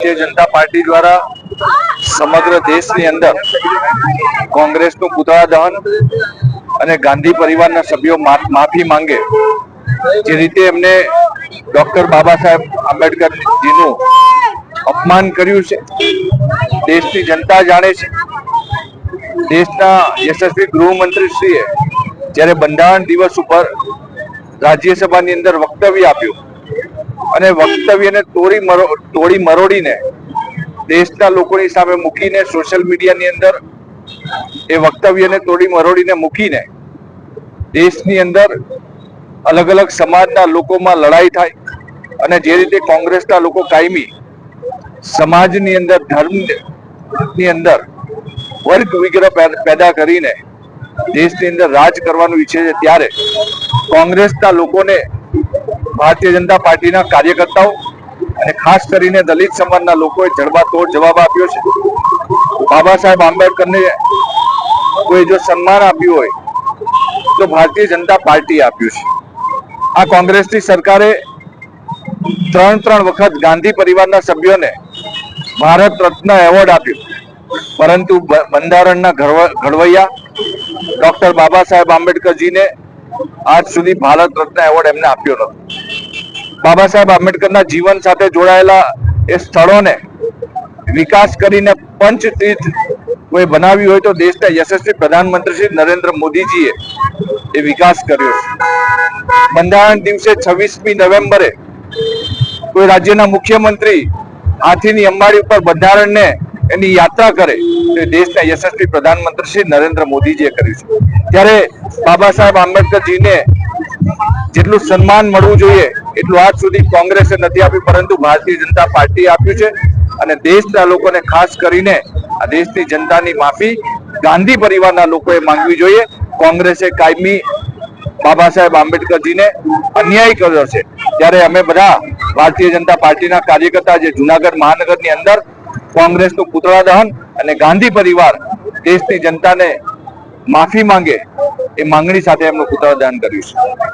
Bharatiya Janata party દ્વારા સમગ્ર દેશની અંદર કોંગ્રેસનું પુતળા દહન અને ગાંધી પરિવારના સભ્યો માફી માંગે, જે રીતે એમને ડોક્ટર બાબા સાહેબ આંબેડકરજીનું અપમાન કર્યું છે. દેશની જનતા જાણે છે. દેશના યશસ્વી ગૃહમંત્રીશ્રીએ જ્યારે બંધારણ દિવસ ઉપર રાજ્યસભાની અંદર વક્તવ્ય આપ્યું અને વક્તવ્યને તોડી તોડી મરોડીને દેશના લોકોની સામે મૂકીને સોશિયલ મીડિયાની અંદર એ વક્તવ્યને તોડી મરોડીને મૂકીને દેશની અંદર અલગ અલગ સમાજના લોકોમાં લડાઈ થાય અને જે રીતે કોંગ્રેસના લોકો કાયમી સમાજની અંદર, ધર્મની અંદર વર્ગ વિગ્રહ પેદા કરીને દેશની અંદર રાજ કરવાનું ઈચ્છે છે, ત્યારે કોંગ્રેસના લોકોને ભારતીય જનતા પાર્ટીના કાર્યકર્તાઓ અને ખાસ કરીને દલિત સમાજના લોકોએ જડબાતોડ જવાબ આપ્યો છે. બાબા સાહેબ આંબેડકરને કોઈ જો સન્માન આપ્યું હોય, તો ભારતીય જનતા પાર્ટીએ આપ્યું છે. આ કોંગ્રેસની સરકારે ત્રણ ત્રણ વખત ગાંધી પરિવારના સભ્યોને ભારત રત્ન એવોર્ડ આપ્યો. પરંતુ બંધારણના ઘડવૈયા ડોક્ટર બાબા સાહેબ આંબેડકરજીને આજ સુધી ભારત રત્ન એવોર્ડ એમને આપ્યો નથી બાબા સાહેબ આંબેડકરના જીવન સાથે જોડાયેલા એ સ્થળોને વિકાસ કરીને પંચતીર્થ કોઈ બનાવી હોય તો દેશના યશસ્વી પ્રધાનમંત્રી શ્રી નરેન્દ્ર મોદીજીએ એ વિકાસ કર્યો બંધારણ દિવસે છવ્વીસમી નવેમ્બરે કોઈ રાજ્યના મુખ્યમંત્રી હાથીની અંબાડી ઉપર બંધારણને એની યાત્રા કરે તો દેશના યશસ્વી પ્રધાનમંત્રી શ્રી નરેન્દ્ર મોદીજીએ કર્યું છે. ત્યારે બાબા સાહેબ આંબેડકરજીને જેટલું સન્માન મળવું જોઈએ એટલું આજ સુધી કોંગ્રેસે નથી આપ્યું, પરંતુ ભારતીય જનતા પાર્ટી આપ્યું છે. અને દેશના લોકોને ખાસ કરીને આ દેશની જનતાની માફી ગાંધી પરિવારના લોકોએ માંગવી જોઈએ. કોંગ્રેસે કાયમી બાબા સાહેબ આંબેડકરજીને અન્યાય કર્યો છે. ત્યારે અમે બધા ભારતીય જનતા પાર્ટીના કાર્યકર્તા જે જુનાગઢ મહાનગરની અંદર કોંગ્રેસનું પુતળા દહન અને ગાંધી પરિવાર દેશની જનતાને માફી માંગે એ માંગણી સાથે એમનું પુતળા દહન કર્યું છે.